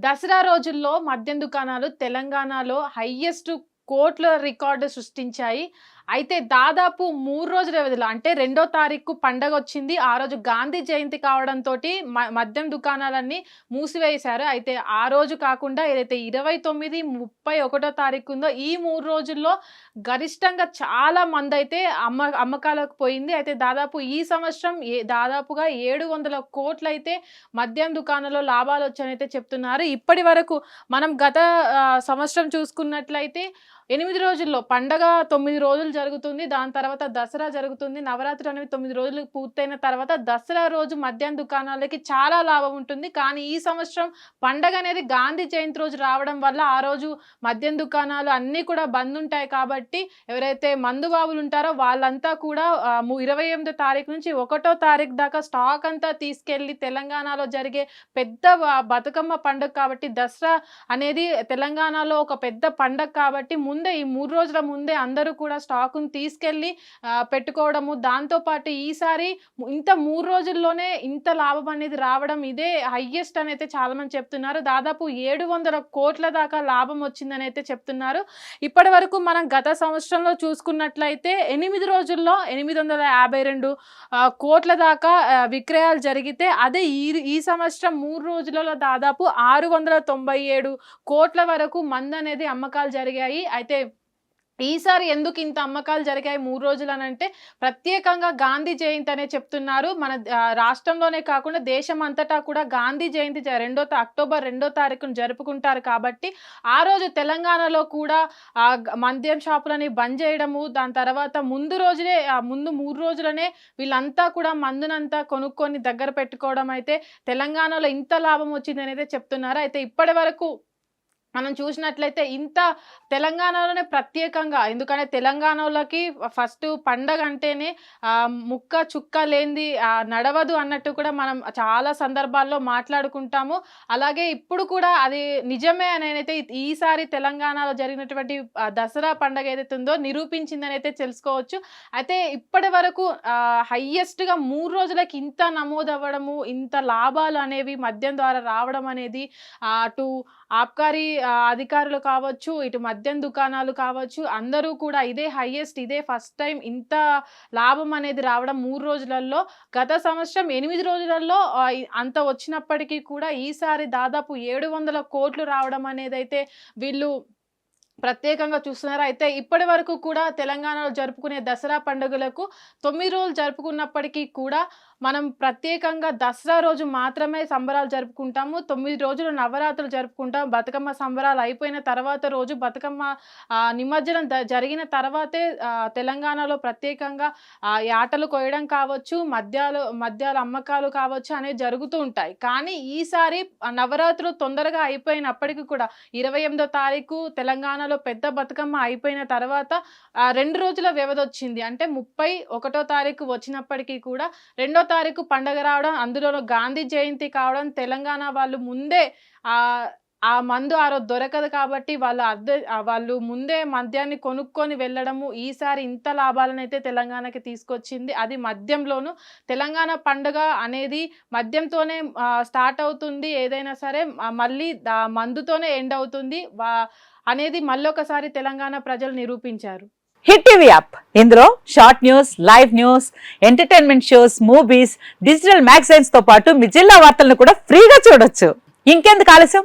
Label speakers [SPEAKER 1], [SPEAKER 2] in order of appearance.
[SPEAKER 1] దసరా రోజుల్లో మద్యం దుకాణాలు తెలంగాణలో హైయెస్ట్ కోట్ల రికార్డు సృష్టించాయి. అయితే దాదాపు మూడు రోజుల వ్యవధిలో అంటే రెండో తారీఖు పండగ వచ్చింది. ఆ రోజు గాంధీ జయంతి కావడంతో మద్యం దుకాణాలన్నీ మూసివేశారు. అయితే ఆ రోజు కాకుండా ఏదైతే ఇరవై తొమ్మిది ముప్పై ఒకటో తారీఖు ఉందో ఈ మూడు రోజుల్లో గరిష్టంగా చాలా మంది అయితే అమ్మ అమ్మకాలకు పోయింది. అయితే దాదాపు ఈ సంవత్సరం ఏ దాదాపుగా ఏడు వందల కోట్లు అయితే మద్యం దుకాణంలో లాభాలు వచ్చాయని అయితే చెప్తున్నారు. ఇప్పటి వరకు మనం గత సంవత్సరం చూసుకున్నట్లయితే ఎనిమిది రోజుల్లో పండగ తొమ్మిది రోజులు జరుగుతుంది దాని తర్వాత దసరా జరుగుతుంది నవరాత్రి అనేవి తొమ్మిది రోజులు పూర్తయిన తర్వాత దసరా రోజు మద్యం దుకాణాలకి చాలా లాభం ఉంటుంది. కానీ ఈ సంవత్సరం పండగ అనేది గాంధీ జయంతి రోజు రావడం వల్ల ఆ రోజు మద్యం దుకాణాలు అన్నీ కూడా బంద్ ఉంటాయి కాబట్టి ఎవరైతే మందు బాబులు ఉంటారో వాళ్ళంతా కూడా ఇరవై ఎనిమిదో తారీఖు నుంచి ఒకటో తారీఖు దాకా స్టాక్ అంతా తీసుకెళ్ళి తెలంగాణలో జరిగే పెద్ద బతుకమ్మ పండుగ కాబట్టి దసరా అనేది తెలంగాణలో ఒక పెద్ద పండగ కాబట్టి ముందు ఈ మూడు రోజుల ముందే అందరూ కూడా స్టాకును తీసుకెళ్ళి పెట్టుకోవడము. దాంతోపాటు ఈసారి ఇంత మూడు రోజుల్లోనే ఇంత లాభం అనేది రావడం ఇదే హయ్యెస్ట్ అని అయితే చాలా మంది చెప్తున్నారు. దాదాపు ఏడు వందల కోట్ల దాకా లాభం వచ్చిందని అయితే చెప్తున్నారు. ఇప్పటి వరకు మనం గత సంవత్సరంలో చూసుకున్నట్లయితే ఎనిమిది రోజుల్లో ఎనిమిది వందల యాభై రెండు కోట్ల దాకా విక్రయాలు జరిగితే అదే ఈ ఈ సంవత్సరం మూడు రోజులలో దాదాపు ఆరు వందల తొంభై ఏడు కోట్ల వరకు మంద అనేది అమ్మకాలు జరిగాయి. అయితే ఈసారి ఎందుకు ఇంత అమ్మకాలు జరిగాయి మూడు రోజులు అని అంటే ప్రత్యేకంగా గాంధీ జయంతి అనే చెప్తున్నారు. మన రాష్ట్రంలోనే కాకుండా దేశం అంతటా కూడా గాంధీ జయంతి జ- రెండో అక్టోబర్ రెండో తారీఖును జరుపుకుంటారు కాబట్టి ఆ రోజు తెలంగాణలో కూడా ఆ మద్యం షాపులని బంద్ చేయడము దాని తర్వాత ముందు రోజులే ముందు మూడు రోజులనే వీళ్ళంతా కూడా మందునంతా కొనుక్కొని దగ్గర పెట్టుకోవడం అయితే తెలంగాణలో ఇంత లాభం వచ్చింది అయితే చెప్తున్నారు. అయితే ఇప్పటి వరకు మనం చూసినట్లయితే ఇంత తెలంగాణలోనే ప్రత్యేకంగా ఎందుకంటే తెలంగాణలోకి ఫస్ట్ పండగ అంటేనే ముక్క చుక్క లేనిది నడవదు అన్నట్టు కూడా మనం చాలా సందర్భాల్లో మాట్లాడుకుంటాము. అలాగే ఇప్పుడు కూడా అది నిజమే అని అయితే ఈసారి తెలంగాణలో జరిగినటువంటి దసరా పండగ ఏదైతే ఉందో నిరూపించిందని అయితే తెలుసుకోవచ్చు. అయితే ఇప్పటి వరకు హయ్యెస్ట్గా మూడు రోజులకి ఇంత నమోదు అవ్వడము ఇంత లాభాలు అనేవి మద్యం ద్వారా రావడం అనేది అటు ఆబ్కారీ అధికారులు కావచ్చు ఇటు మద్యం దుకాణాలు కావచ్చు అందరూ కూడా ఇదే హైయెస్ట్ ఇదే ఫస్ట్ టైం ఇంత లాభం అనేది రావడం మూడు రోజులలో గత సంవత్సరం ఎనిమిది రోజులలో అంత వచ్చినప్పటికీ కూడా ఈసారి దాదాపు ఏడు వందల కోట్లు రావడం అనేది అయితే వీళ్ళు ప్రత్యేకంగా చూస్తున్నారు? అయితే ఇప్పటి వరకు కూడా తెలంగాణలో జరుపుకునే దసరా పండుగలకు తొమ్మిది రోజులు జరుపుకున్నప్పటికీ కూడా మనం ప్రత్యేకంగా దసరా రోజు మాత్రమే సంబరాలు జరుపుకుంటాము. తొమ్మిది రోజులు నవరాత్రులు జరుపుకుంటాం బతుకమ్మ సంబరాలు అయిపోయిన తర్వాత రోజు బతుకమ్మ నిమజ్జనం జరిగిన తర్వాతే తెలంగాణలో ప్రత్యేకంగా ఆటలు కొయ్యడం కావచ్చు మద్యాలు మద్యాల అమ్మకాలు కావచ్చు అనేవి జరుగుతూ ఉంటాయి. కానీ ఈసారి నవరాత్రులు తొందరగా అయిపోయినప్పటికీ కూడా ఇరవై ఎనిమిదో తారీఖు తెలంగాణలో పెద్ద బతుకమ్మ అయిపోయిన తర్వాత రెండు రోజుల వ్యవధి వచ్చింది అంటే ముప్పై ఒకటో తారీఖు వచ్చినప్పటికీ కూడా రెండో తారీఖు పండగ రావడం అందులో గాంధీ జయంతి కావడం తెలంగాణ వాళ్ళు ముందే ఆ మందు ఆ రోజు దొరకదు కాబట్టి వాళ్ళు అద్దె వాళ్ళు ముందే మద్యాన్ని కొనుక్కొని వెళ్ళడము ఈసారి ఇంత లాభాలను అయితే తెలంగాణకి తీసుకొచ్చింది. అది మద్యంలోను తెలంగాణ పండుగ అనేది మద్యంతోనే స్టార్ట్ అవుతుంది. ఏదైనా సరే మళ్ళీ మందుతోనే ఎండ్ అవుతుంది. వా- అనేది మళ్ళొకసారి తెలంగాణ ప్రజలు నిరూపించారు.
[SPEAKER 2] Hit TV app. ఇందులో short news live news entertainment shows movies digital మ్యాగజైన్స్తో పాటు మీ జిల్లా వార్తలను కూడా ఫ్రీగా చూడొచ్చు. ఇంకెందుకు ఆలస్యం?